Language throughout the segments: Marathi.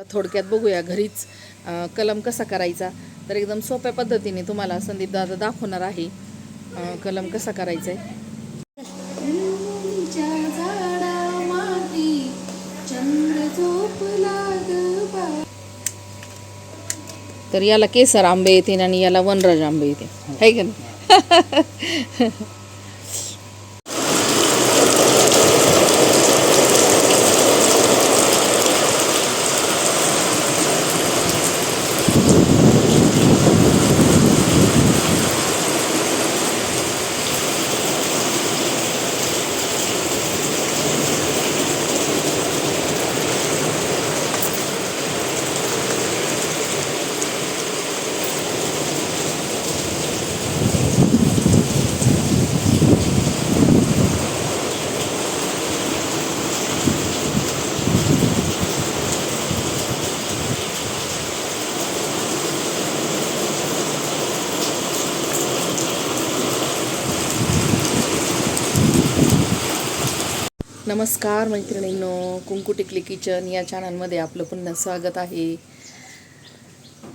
आता थोडक्यात बघूया घरीच कलम कसा करायचा. तर एकदम सोप्या पद्धतीने तुम्हाला संदीप दादा दाखवणार आहे कलम कसा करायचा आहे तर याला केसर आंबे येतील आणि याला वनराज आंबे येते आहे का नमस्कार मैत्रिणींनो. कुंकू टिकली किचन या चॅनलमध्ये आपलं पुन्हा स्वागत आहे.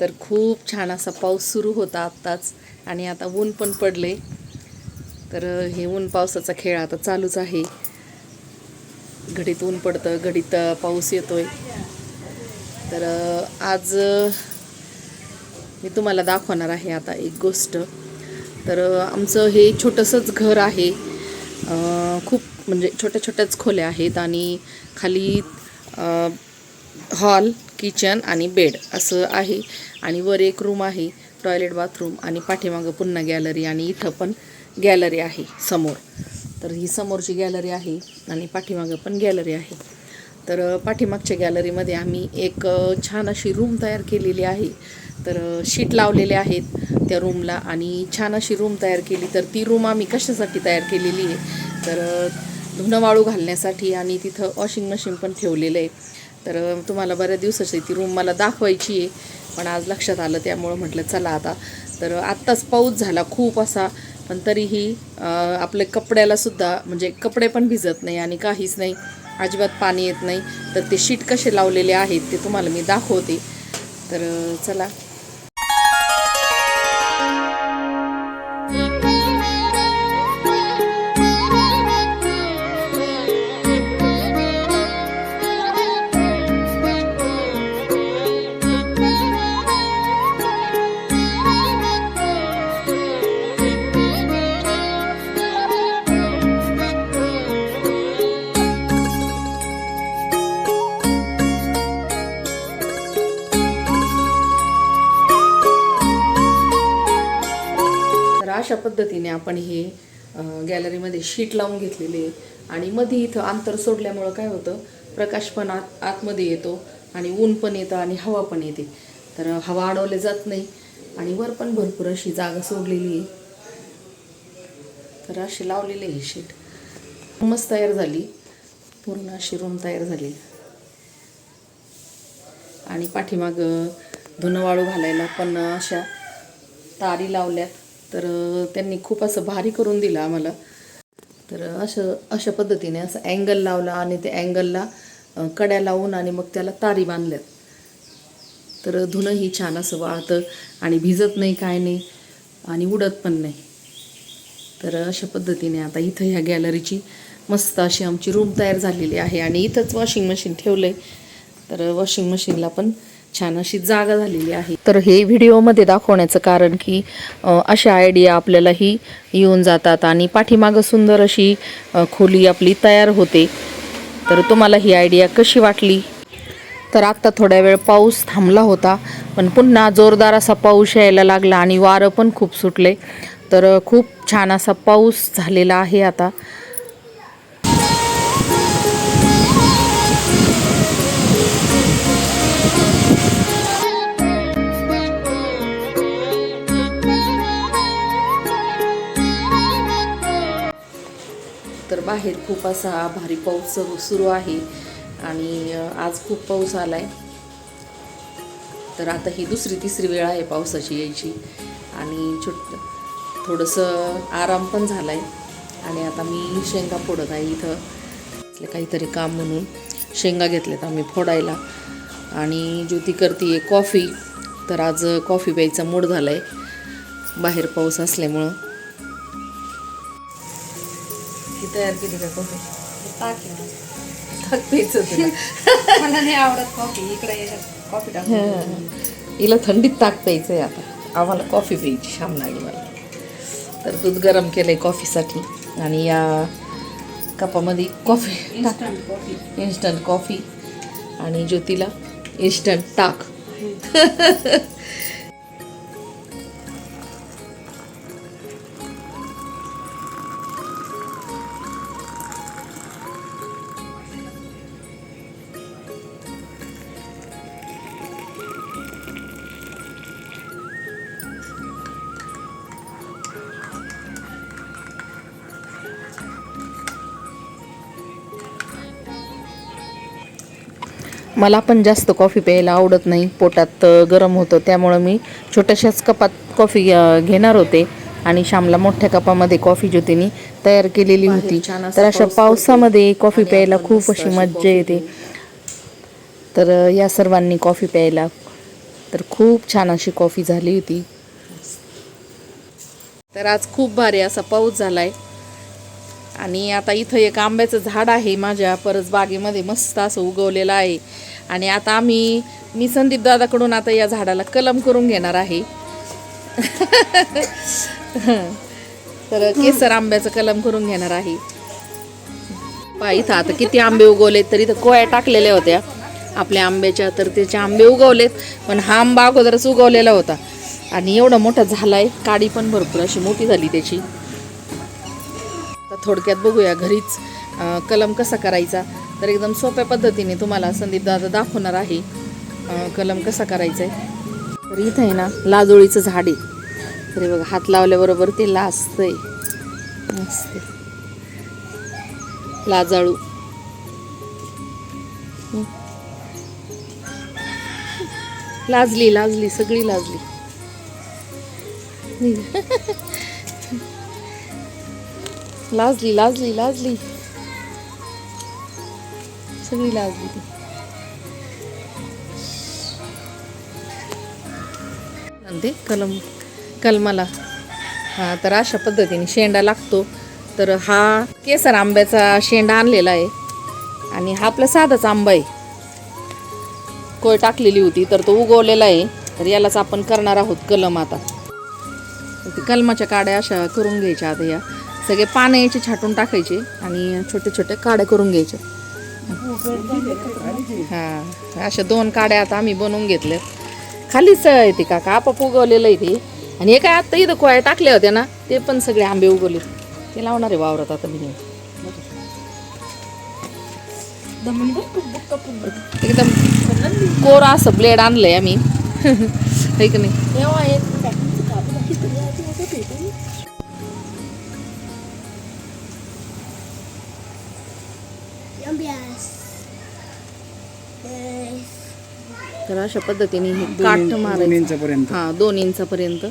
तर खूप छान असा पाऊस सुरू होता आत्ताच आणि आता ऊन पण पडले. तर हे ऊन पावसाचा खेळ आता चालूच आहे. घडीत ऊन पडतं घडीत पाऊस पाऊस येतोय. तर आज मी तुम्हाला दाखवणार आहे आता एक गोष्ट. तर आमचं हे छोटंसंच घर आहे. खूप म्हणजे छोट्या छोट्याच खोल्या आहेत आणि खाली हॉल किचन आणि बेड असं आहे. आणि वर एक रूम आहे टॉयलेट बाथरूम आणि पाठीमागं पुन्हा गॅलरी आणि इथं पण गॅलरी आहे समोर. तर ही समोरची गॅलरी आहे आणि पाठीमागं पण गॅलरी आहे. तर पाठीमागच्या गॅलरीमध्ये आम्ही एक छान अशी रूम तयार केलेली आहे. तर शीट लावलेले आहेत त्या रूमला आणि छान अशी रूम तयार केली. तर ती रूम आम्ही कशासाठी तयार केलेली आहे? तर धुणं वाळू घालण्यासाठी आणि तिथं वॉशिंग मशीन पण ठेवलेलं आहे. तर तुम्हाला बऱ्याच दिवसाची ती रूम मला दाखवायची आहे. पण आज लक्षात आलं त्यामुळं म्हटलं चला आता. तर आत्ताच पाऊस झाला खूप असा पण तरीही आपले कपड्यालासुद्धा म्हणजे कपडे पण भिजत नाही आणि काहीच नाही. अजिबात पाणी येत नाही. तर ते शीट कसे लावलेले आहेत ते तुम्हाला मी दाखवते. तर चला. पद्धतीने आपण हे गॅलरीमध्ये शीट लावून घेतलेले आहे. आणि मध्ये इथं अंतर सोडल्यामुळं काय होतं प्रकाश पण आत आतमध्ये येतो आणि ऊन पण येतं आणि हवा पण येते. तर हवा अडवले जात नाही आणि वर पण भरपूर अशी जागा सोडलेली आहे. तर अशी लावलेली आहे शीट मस्त तयार झाली. पूर्ण अशी रूम तयार झाली. आणि पाठीमाग धुणं वाळू घालायला पण अशा तारी लावल्यात. तर त्यांनी खूप असं भारी करून दिलं आम्हाला. तर असं अशा पद्धतीने असं अँगल लावला आणि ते अँगलला कड्या लावून आणि मग त्याला तारी बांधल्यात. तर धुणंही छान असं वाळतं आणि भिजत नाही काय नाही आणि उडत पण नाही. तर अशा पद्धतीने आता इथं ह्या गॅलरीची मस्त अशी आमची रूम तयार झालेली आहे आणि इथंच वॉशिंग मशीन ठेवलं आहे तर वॉशिंग मशीनला पण छान अशी जागा झालेली आहे. तर हे व्हिडिओमध्ये दाखवण्याचं कारण की अशा आयडिया आपल्यालाही येऊन जातात आणि पाठीमागं सुंदर अशी खोली आपली तयार होते. तर तुम्हाला ही आयडिया कशी वाटली? तर आत्ता थोड्या वेळ पाऊस थांबला होता पण पुन्हा जोरदार असा पाऊस यायला लागला आणि वारं पण खूप सुटले. तर खूप छान असा पाऊस झालेला आहे आता. आहेत. बाहेर खूप असा भारी पाऊस सुरू- आहे आणि आज खूप पाऊस आलाय. तर आता ही दुसरी तिसरी वेळ आहे पावसाची यायची. आणि छोट थोडंसं आराम पण झाला आहे आणि आता मी शेंगा फोडत आहे इथं. काहीतरी काम म्हणून शेंगा घेतल्यात आम्ही फोडायला. आणि ज्योती करते कॉफी तर आज कॉफी प्यायचा मूड झाला आहे बाहेर पाऊस असल्यामुळं. तयार केली का कॉफी. ताक प्यायचं. मला नाही आवडत कॉफी इकडे कॉफी टाक. हिला थंडीत ताक प्यायचं आहे आता. आम्हाला कॉफी प्यायची शाम लागली मला. तर दूध गरम केलं आहे कॉफीसाठी आणि या कपामध्ये coffee instant coffee instant coffee आणि ज्योतीला इन्स्टंट ताक मला पण जास्त कॉफी प्यायला आवडत नाही. पोटात गरम होतं. त्यामुळं मी छोट्याशाच कपात कॉफी घेणार होते. आणि श्यामला मोठ्या कपामध्ये कॉफी ज्योतीने तयार केलेली होती. तर अशा पावसामध्ये कॉफी प्यायला खूप अशी मज्जा येते. तर या सर्वांनी कॉफी प्यायला तर खूप छान अशी कॉफी झाली होती. तर आज खूप भारी असा पाऊस झालाय. आणि आता इथं एक आंब्याचं झाड आहे माझ्या परस बागेमध्ये मस्त असं उगवलेलं आहे. आणि आता आम्ही मी संदीप दादाकडून आता या झाडाला कलम करून घेणार आहे. तर केसर आंब्याचं कलम करून घेणार आहे. पा इथं आता किती आंबे उगवलेत तर इथं कोया टाकलेल्या होत्या. आपल्या आंब्याच्या तर त्याचे आंबे उगवलेत पण हा आंबा अगोदरच उगवलेला होता. आणि एवढा मोठा झालाय काडी पण भरपूर अशी मोठी झाली त्याची. आता थोडक्यात बघूया घरीच कलम कसा करायचा. तर एकदम सोप्या पद्धतीने तुम्हाला संदीप दादा दाखवणार आहे कलम कसा करायचा आहे तर इथं आहे ना लाजोळीचं झाड आहे. तरी बघा हात लावल्याबरोबर ते लाजतंय. मस्त. लाजाळू. लाजली लाजली सगळी लाजली. लाजली लाजली लाजली. सगळी लाजली ती. म्हणते कलम कलमाला. हा तर अशा पद्धतीने शेंडा लागतो. तर हा केसर आंब्याचा शेंडा आणलेला आहे. आणि हा आपला साधाच आंबा आहे. कोय टाकलेली होती तर तो उगवलेला आहे. तर यालाच आपण करणार आहोत कलम आता. ते कलमाच्या काड्या अशा करून घ्यायच्या आता या. सगळे पानं याचे छाटून टाकायचे आणि छोटे छोटे काड्या करून घ्यायचे. हां अशा दोन काड्या आता आम्ही बनवून घेतल्या. खालीच ती काका आपाप उगवलेलं आहे ते. आणि हे काय आत्ता इथं कोया टाकल्या होत्या ना ते पण सगळे आंबे उगवले. ते लावणार आहे वावरात आता मी. एकदम कोरा असं ब्लेड आणलंय आम्ही. नाही? तर अशा पद्धतीने हे काठ मारायचं. हा दोन इंचापर्यंत.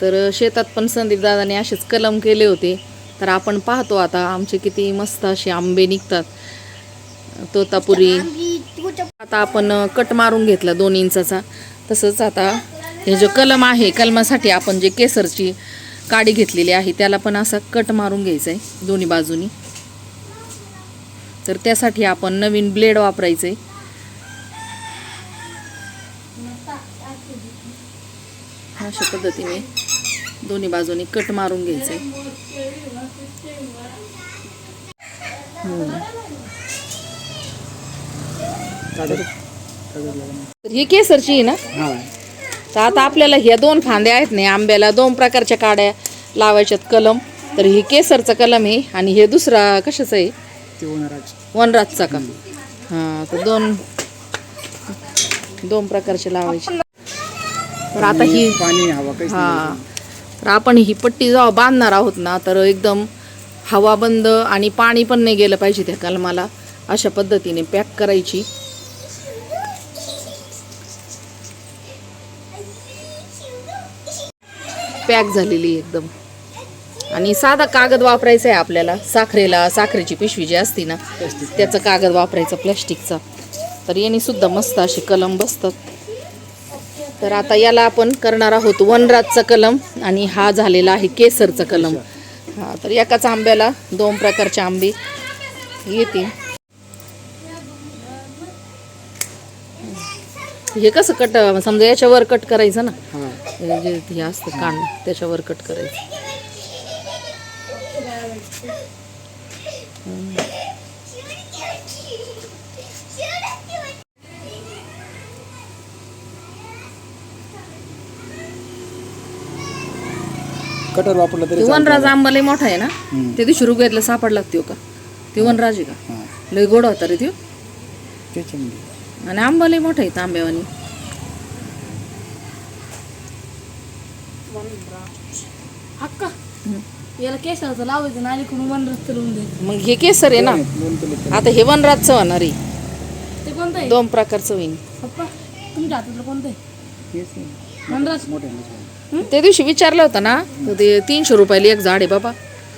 तर शेतात पण संदीप दादाने असेच कलम केले होते. तर आपण पाहतो आता आमचे किती मस्त असे आंबे निघतात. तोतापुरी. आता आपण कट मारून घेतला दोन इंचाचा. तसंच आता हे जो कलम आहे कलमासाठी आपण जे केसरची काडी घेतलेली आहे त्याला पण असा कट मारून घ्यायचा आहे दोन्ही बाजूनी. तर त्यासाठी आपण नवीन ब्लेड वापरायचे. अशा पद्धतीने दोन्ही बाजूनी कट मारून घ्यायचे. तर ही केसरची आहे ना? तर आता आपल्याला ह्या दोन फांद्या आहेत ना आंब्याला दोन प्रकारच्या काड्या लावायच्यात कलम. तर ही केसरचा कलम आहे आणि हे दुसरा कशाच आहे? वनराजचा का? हां तर दोन दोन प्रकारचे लावायचे. तर आता ही पाणी हवा हा. तर आपण ही पट्टी जेव्हा बांधणार आहोत ना तर एकदम हवा बंद आणि पाणी पण नाही गेलं पाहिजे त्या कलमाला. अशा पद्धतीने पॅक करायची. पॅक झालेली एकदम. आणि साधा कागद वापरायचा आहे आपल्याला. साखरेला साखरेची पिशवी जी असते ना त्याचं कागद वापरायचं प्लॅस्टिकचा. तर याने सुद्धा मस्त असे कलम बसतात. तर आता याला आपण करणार आहोत वनराजचा कलम आणि हा झालेला आहे केसरचा कलम. हा तर एकाच आंब्याला दोन प्रकारचे आंबे येतील हे कसं कट समजा याच्यावर कट करायचं ना हे. जे हे असतं कांड त्याच्यावर कट करायचं. कटर वापरलं ते तरी वनराज आंबा लय मोठा आहे ना? ते दिवशी रुग्यातलं सापडला त्यो का? ते वनराज आहे का? हां. लय गोड होता रे त्यो. त्याच्यामध्ये. आणि आंबा लय मोठा आहे तांब्यावानी. हक्का याला केसाचं लावायचं ना अलीकडून वन रस्ते लावून द्यायचं मग हे केसर आहे ना? आता हे वनराजचं होणार आहे ते कोणतं आहे? दोन प्रकारचं होईल पप्पा तुमच्या हातातलं कोणतं आहे? वनराज. त्या दिवशी विचारलं होतं ना तर ते तीनशे रुपयाला एक झाड आहे बाबा.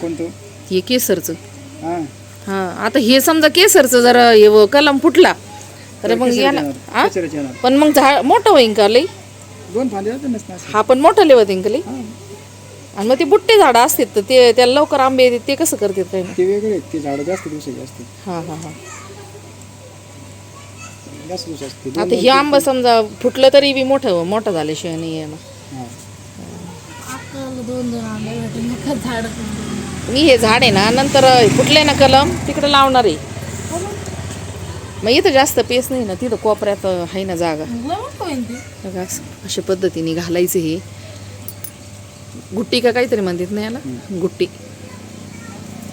कोणतं? हे केसरचं. हां. हा आता हे समजा केसरचं जरा हे व कलम फुटला तर मग याला हा? येणार. पण मग झाड मोठं होईन का लई? दोन फांदे नसणार हा पण मोठं लेवत का लई? आणि मग ते बुट्टे झाडं असतात तर ते त्याला लवकर आंबे येतात ते कसं करतात काय ते वेगळे आहेत ते झाडं जास्त दिवसाचे असते हा हा हा. जास्त दिवस असते आता हे आंबा समजा फुटलं तरी बी मोठं मोठं झाल्याशिवाय नाही येणार हां. अक्काला दोन दोन आंबे भेटून मग काय झाड. मी हे झाड आहे ना नंतर फुटले ना कलम? तिकडे लावणार आहे. मग इथं जास्त पेस नाही ना तिथं कोपऱ्यात आहे ना जागा. ते. बघा असं- अशा पद्धतीने घालायचे हे. गुट्टी का काहीतरी म्हणतात ना याला? गुट्टी.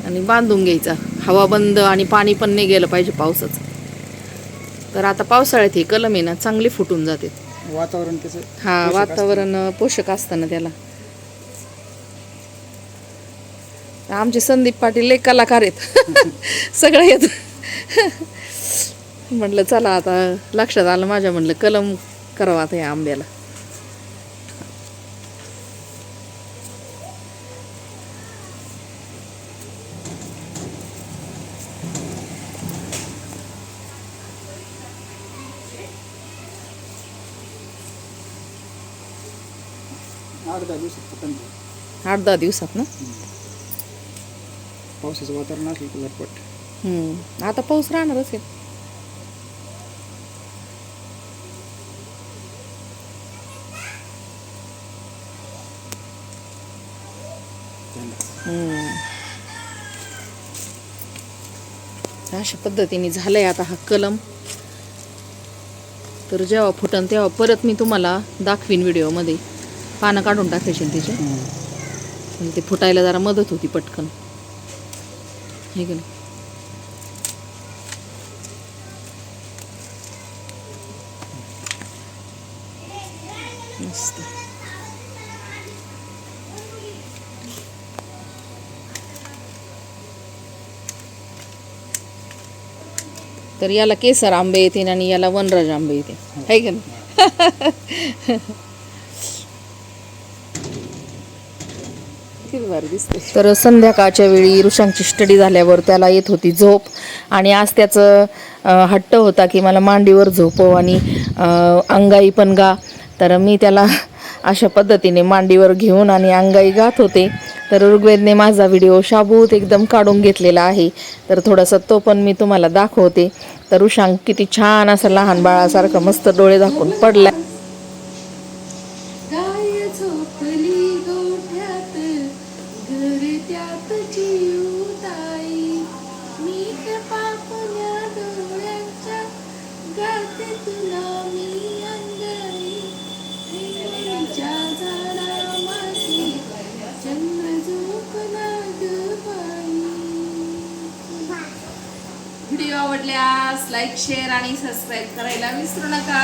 आणि बांधून घ्यायचा. हवा बंद आणि पाणी पण नाही गेलं पाहिजे पावसाचं. तर आता पावसाळ्यात हे कलम आहे ना चांगले फुटून जाते. वातावरण हा वातावरण पोषक असतं ना त्याला. आमचे संदीप पाटील लय कलाकार आहेत. सगळं येत म्हटलं चला आता लक्षात आलं माझ्या म्हटलं कलम करावं आता या आंब्याला. आठ दहा दिवसात ना? पावसाचं वातावरण असलं की झटपट. हम्म. आता पाऊस राहणारच आहे. हम्म. अशा पद्धतीने झालंय आता हा कलम. तर जेव्हा फुटन तेव्हा परत मी तुम्हाला दाखवीन व्हिडिओमध्ये पानं काढून टाकायची तिचे? म्हणजे ते फुटायला जरा मदत होती पटकन. हे की नाही? मस्त. तर याला केसर आंबे येतील आणि याला वनराज आंबे येते आहे का नाही? दिसते तर संध्याकाळच्या वेळी ऋषांची स्टडी झाल्यावर त्याला येत होती झोप. आणि आज त्याचं हट्ट होता की मला मांडीवर झोपव आणि अंगाई पण गा. तर मी त्याला अशा पद्धतीने मांडीवर घेऊन आणि अंगाई गात होते. तर ऋग्वेदने माझा व्हिडिओ शाबूत एकदम काढून घेतलेला आहे. तर थोडासा तो पण मी तुम्हाला दाखवते. तर ऋषांक किती छान असं लहान बाळासारखं मस्त डोळे दाखवून पडला. त्यात जीव ताई. मी मीठ पापण्या डोळ्यांच्या गाते तुला मी अंगाई. रेवणीच्या झाडामाशी चंद्र झोपला व्हिडिओ आवडल्यास लाईक शेअर आणि सबस्क्राईब करायला विसरू नका.